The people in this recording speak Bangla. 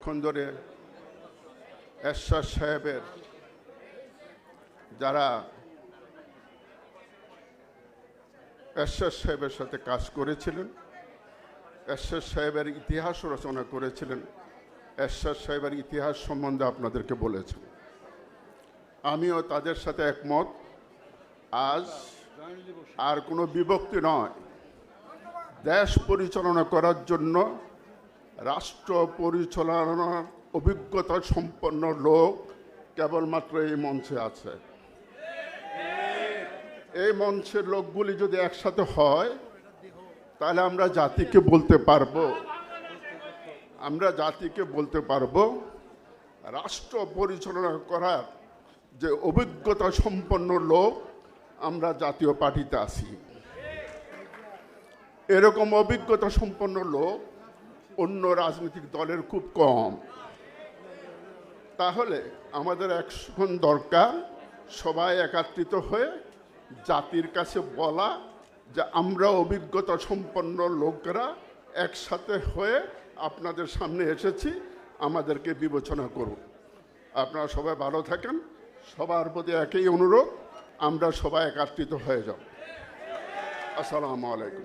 ক্ষণ ধরে সাহেবের যারা এরশাদ সাহেবের সাথে কাজ করেছিলেন, এরশাদ সাহেবের ইতিহাস রচনা করেছিলেন, এরশাদ সাহেবের ইতিহাস সম্বন্ধে আপনাদেরকে বলেছেন। আমিও তাদের সাথে একমত, আজ আর কোনো বিভক্তি নয়। দেশ পরিচালনা করার জন্য রাষ্ট্র পরিচালনার অভিজ্ঞতা সম্পন্ন লোক কেবলমাত্র এই মঞ্চে আছে। এই মঞ্চের লোকগুলি যদি একসাথে হয়, তাহলে আমরা জাতিকে বলতে পারব। আমরা জাতিকে বলতে পারব, রাষ্ট্র পরিচালনা করার যে অভিজ্ঞতা সম্পন্ন লোক আমরা জাতীয় পার্টিতে আছি। এরকম অভিজ্ঞতা সম্পন্ন লোক অন্য রাজনৈতিক দলের খুব কম। তাহলে আমাদের এখন দরকার সবাই একাত্রিত হয়ে জাতির কাছে বলা যে আমরা অভিজ্ঞতা সম্পন্ন লোকেরা একসাথে হয়ে আপনাদের সামনে এসেছি, আমাদেরকে বিবেচনা করুন। আপনারা সবাই ভালো থাকেন, সবার প্রতি একই অনুরোধ, আমরা সবাই একাত্রিত হয়ে যাব। আসসালামু আলাইকুম।